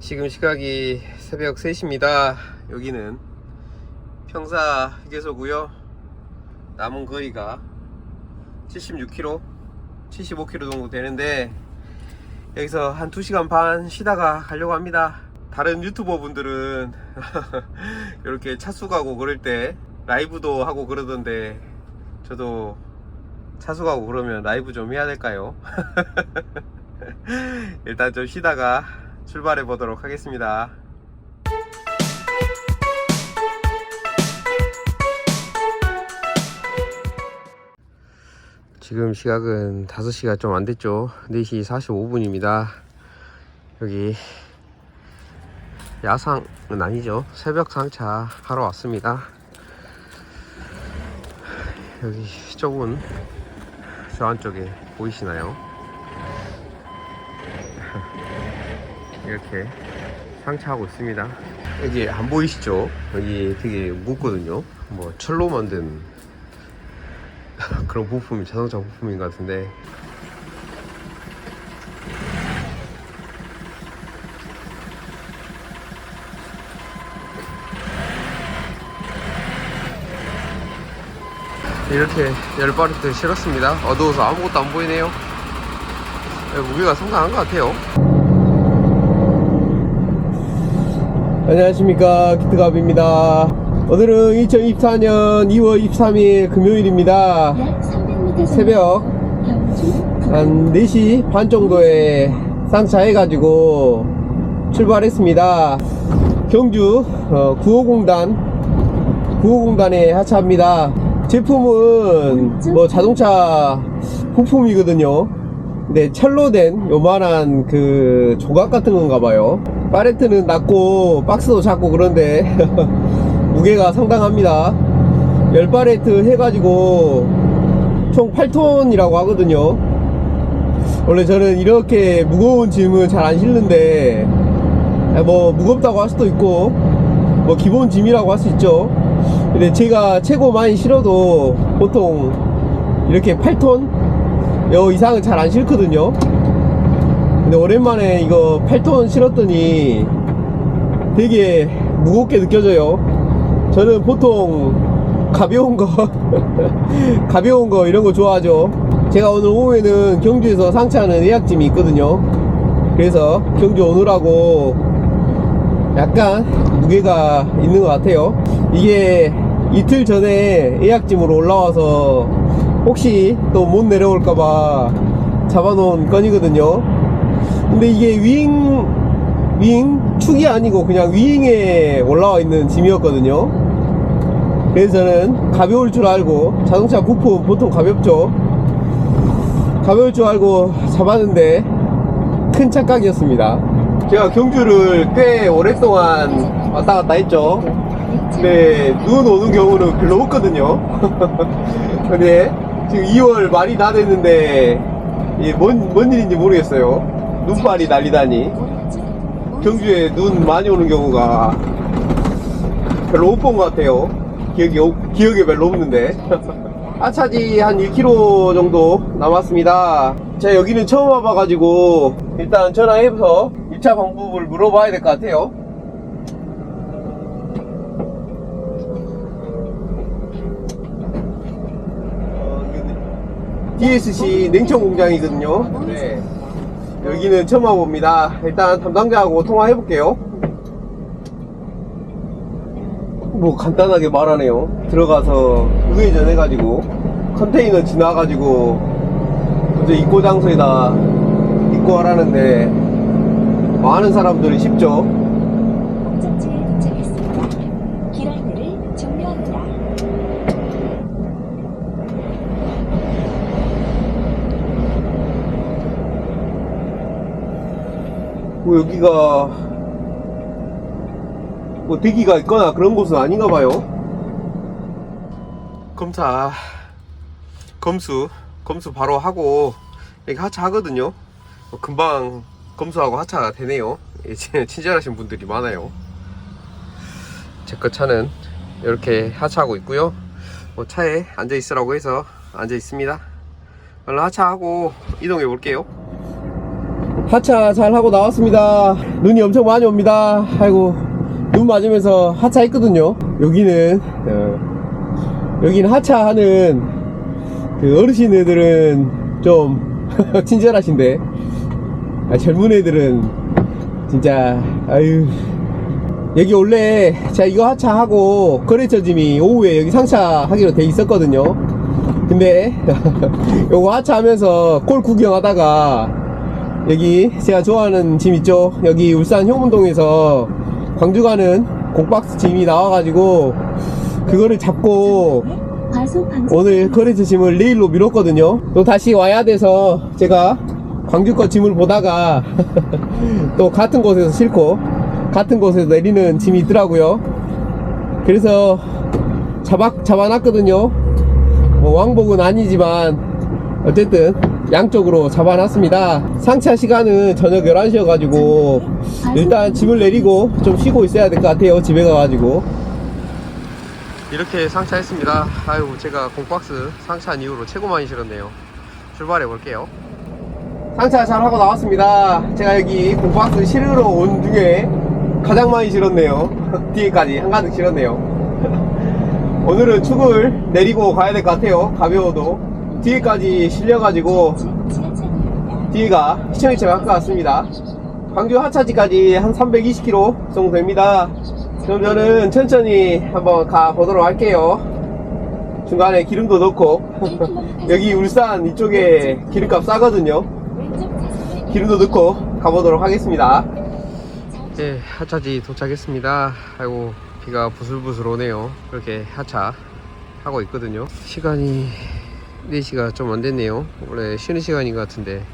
지금 시각이 새벽 3시입니다. 여기는 평사 휴게소고요. 남은 거리가 76km, 75km 정도 되는데 여기서 한 2시간 반 쉬다가 가려고 합니다. 다른 유튜버 분들은 이렇게 차수 가고 그럴 때 라이브도 하고 그러던데 저도 차수 가고 그러면 라이브 좀 해야 될까요? 일단 좀 쉬다가 출발해 보도록 하겠습니다. 지금 시각은 5시가 좀 안 됐죠. 4시 45분입니다. 여기 야상은 아니죠. 새벽 상차 하러 왔습니다. 여기 좁은 저 안쪽에 보이시나요? 이렇게 상차하고 있습니다. 여기 안 보이시죠? 여기 되게 묻거든요. 뭐 철로 만든 그런 부품이 자동차 부품인 것 같은데 이렇게 열 바리트 실었습니다. 어두워서 아무것도 안 보이네요. 무게가 상당한 것 같아요. 안녕하십니까 기트갑입니다. 오늘은 2024년 2월 23일 금요일입니다. 새벽 한 4시 반 정도에 쌍차해 가지고 출발했습니다. 경주 어, 950단 950단에 하차합니다. 제품은 뭐 자동차 부품이거든요. 근데 철로 된 요만한 그 조각 같은 건가 봐요. 파레트는 낮고 박스도 작고 그런데 무게가 상당합니다. 10파레트 해가지고 총 8톤이라고 하거든요. 원래 저는 이렇게 무거운 짐은 잘 안 실는데 뭐 무겁다고 할 수도 있고 뭐 기본 짐이라고 할 수 있죠. 근데 제가 최고 많이 실어도 보통 이렇게 8톤 여 이상은 잘안 싫거든요. 근데 오랜만에 이거 8톤 실었더니 되게 무겁게 느껴져요. 저는 보통 가벼운 거, 가벼운 거 이런 거 좋아하죠. 제가 오늘 오후에는 경주에서 상차하는 예약짐이 있거든요. 그래서 경주 오느라고 약간 무게가 있는 것 같아요. 이게 이틀 전에 예약짐으로 올라와서 혹시 또 못 내려올까봐 잡아놓은 건이거든요. 근데 이게 윙, 윙, 축이 아니고 그냥 윙에 올라와 있는 짐이었거든요. 그래서 저는 가벼울 줄 알고 자동차 부품 보통 가볍죠. 가벼울 줄 알고 잡았는데 큰 착각이었습니다. 제가 경주를 꽤 오랫동안 왔다 갔다 했죠. 근데 눈 오는 경우는 별로 없거든요. 근데 지금 2월 말이 다 됐는데 뭔, 뭔 일인지 모르겠어요. 눈발이 날리다니. 경주에 눈 많이 오는 경우가 별로 못 본 것 같아요. 기억이, 없- 기억에 별로 없는데. 아차지 한 1km 정도 남았습니다. 제가 여기는 처음 와봐가지고 일단 전화해서 입차 방법을 물어봐야 될 것 같아요. 어, DSC 냉청 공장이거든요. 네. 여기는 처음 와봅니다. 일단 담당자하고 통화해 볼게요. 뭐 간단하게 말하네요. 들어가서 우회전 해가지고 컨테이너 지나가지고 먼저 입고 장소에다 입고 하라는데 많은 사람들이 쉽죠. 목적지에 도착했습니다. 길 안내를 종료합니다. 뭐 여기가 뭐 대기가 있거나 그런 곳은 아닌가 봐요. 검사 검수 검수 바로 하고 여기 하차 하거든요. 뭐 금방 검수하고 하차가 되네요. 예, 진- 친절하신 분들이 많아요. 제거 차는 이렇게 하차하고 있고요. 뭐 차에 앉아 있으라고 해서 앉아 있습니다. 얼른 하차하고 이동해 볼게요. 하차 잘 하고 나왔습니다. 눈이 엄청 많이 옵니다. 아이고, 눈 맞으면서 하차 했거든요. 여기는, 어, 여기는 하차하는 그 어르신들은 좀 친절하신데, 아, 젊은 애들은 진짜, 아유. 여기 원래 제가 이거 하차하고 거래처 짐이 오후에 여기 상차하기로 돼 있었거든요. 근데 요거 하차하면서 골 구경하다가 여기 제가 좋아하는 짐 있죠? 여기 울산 효문동에서 광주 가는 공박스 짐이 나와가지고 그거를 잡고 오늘 거래처 짐을 내일로 미뤘거든요. 또 다시 와야 돼서 제가 광주 거 짐을 보다가 또 같은 곳에서 싣고 같은 곳에서 내리는 짐이 있더라고요. 그래서 잡아, 잡아놨거든요. 뭐 왕복은 아니지만 어쨌든 양쪽으로 잡아놨습니다. 상차 시간은 저녁 11시여가지고 일단 짐을 내리고 좀 쉬고 있어야 될 것 같아요 집에 가가지고. 이렇게 상차했습니다. 아유 제가 공박스 상차한 이후로 최고 많이 실었네요. 출발해 볼게요. 상차 잘 하고 나왔습니다. 제가 여기 공박스 실으러 온 중에 가장 많이 실었네요. 뒤에까지 한가득 실었네요. 오늘은 축을 내리고 가야 될 것 같아요. 가벼워도 뒤에까지 실려가지고. 뒤가 시청일차 가까웠습니다. 광주 하차지까지 한 320km 정도 됩니다. 저는 천천히 한번 가 보도록 할게요. 중간에 기름도 넣고 여기 울산 이쪽에 기름값 싸거든요. 기름도 넣고 가보도록 하겠습니다. 네, 하차지 도착했습니다. 아이고 비가 부슬부슬 오네요. 그렇게 하차 하고 있거든요. 시간이 4시가 좀 안 됐네요. 원래 쉬는 시간인 것 같은데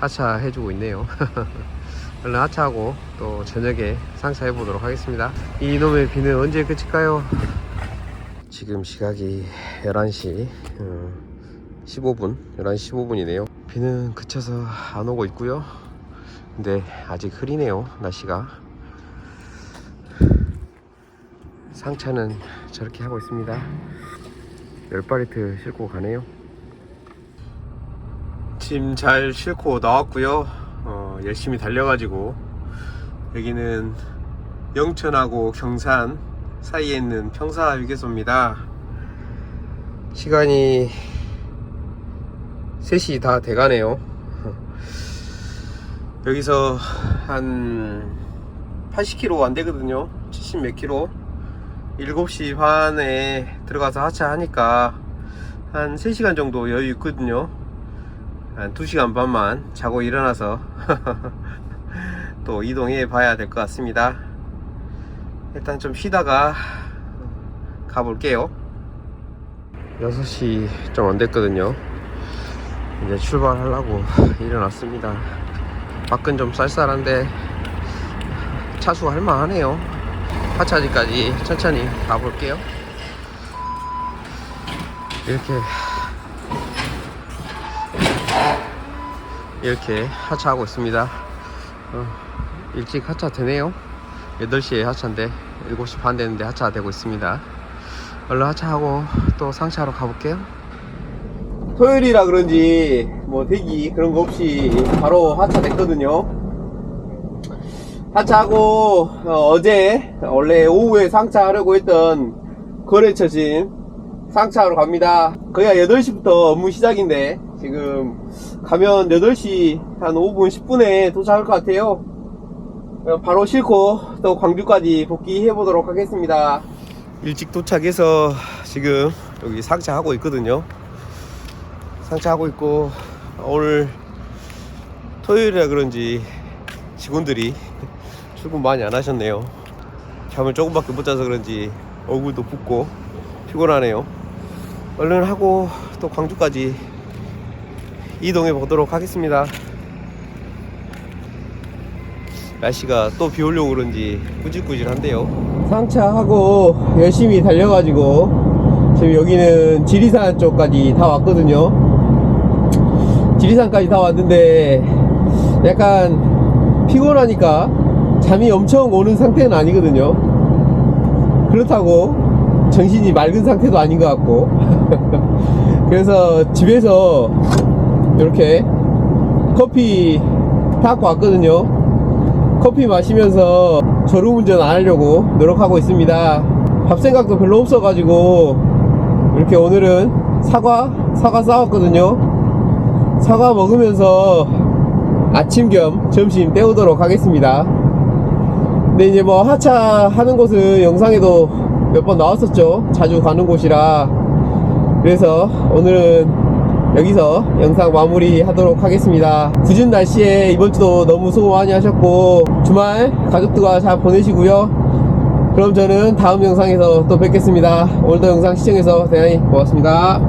하차 해주고 있네요. 얼른 하차하고 또 저녁에 상차해 보도록 하겠습니다. 이놈의 비는 언제 그칠까요? 지금 시각이 11시 15분, 11시 15분이네요. 비는 그쳐서 안 오고 있고요. 근데 아직 흐리네요, 날씨가. 상차는 저렇게 하고 있습니다. 열바리트 싣고 가네요. 짐 잘 싣고 나왔고요. 어, 열심히 달려가지고 여기는 영천하고 경산 사이에 있는 평사 휴게소입니다. 시간이 3시 다 돼가네요. 여기서 한 80km 안 되거든요. 70 몇 킬로. 7시 반에 들어가서 하차하니까 한 3시간 정도 여유 있거든요. 한 2시간 반만 자고 일어나서 또 이동해 봐야 될 것 같습니다. 일단 좀 쉬다가 가볼게요. 6시 좀 안 됐거든요. 이제 출발하려고 일어났습니다. 밖은 좀 쌀쌀한데 차수할 만하네요. 하차지까지 천천히 가볼게요. 이렇게 이렇게 하차하고 있습니다. 어, 일찍 하차 되네요. 8시에 하차인데 7시 반 되는데 하차 되고 있습니다. 얼른 하차하고 또 상차하러 가볼게요. 토요일이라 그런지 뭐 대기 그런 거 없이 바로 하차 됐거든요. 하차하고 어, 제 원래 오후에 상차하려고 했던 거래처 짐 상차하러 갑니다. 한 8시부터 업무 시작인데 지금 가면 8시 한 5분 10분에 도착할 것 같아요. 어, 바로 싣고 또 광주까지 복귀해 보도록 하겠습니다. 일찍 도착해서 지금 여기 상차하고 있거든요. 상차하고 있고 오늘 토요일이라 그런지 직원들이 출근 많이 안 하셨네요. 잠을 조금밖에 못 자서 그런지 얼굴도 붓고 피곤하네요. 얼른 하고 또 광주까지 이동해 보도록 하겠습니다. 날씨가 또 비 오려고 그런지 꾸질꾸질한데요. 상차하고 열심히 달려가지고 지금 여기는 지리산 쪽까지 다 왔거든요. 지리산까지 다 왔는데 약간 피곤하니까 잠이 엄청 오는 상태는 아니거든요. 그렇다고 정신이 맑은 상태도 아닌 것 같고. 그래서 집에서 이렇게 커피 타고 왔거든요. 커피 마시면서 졸음운전 안 하려고 노력하고 있습니다. 밥 생각도 별로 없어가지고 이렇게 오늘은 사과 사과 싸왔거든요. 사과 먹으면서 아침 겸 점심 때우도록 하겠습니다. 근데 이제 뭐 하차 하는 곳은 영상에도 몇 번 나왔었죠. 자주 가는 곳이라. 그래서 오늘은 여기서 영상 마무리 하도록 하겠습니다. 굳은 날씨에 이번 주도 너무 수고 많이 하셨고 주말 가족들과 잘 보내시고요. 그럼 저는 다음 영상에서 또 뵙겠습니다. 오늘도 영상 시청해서 대단히 고맙습니다.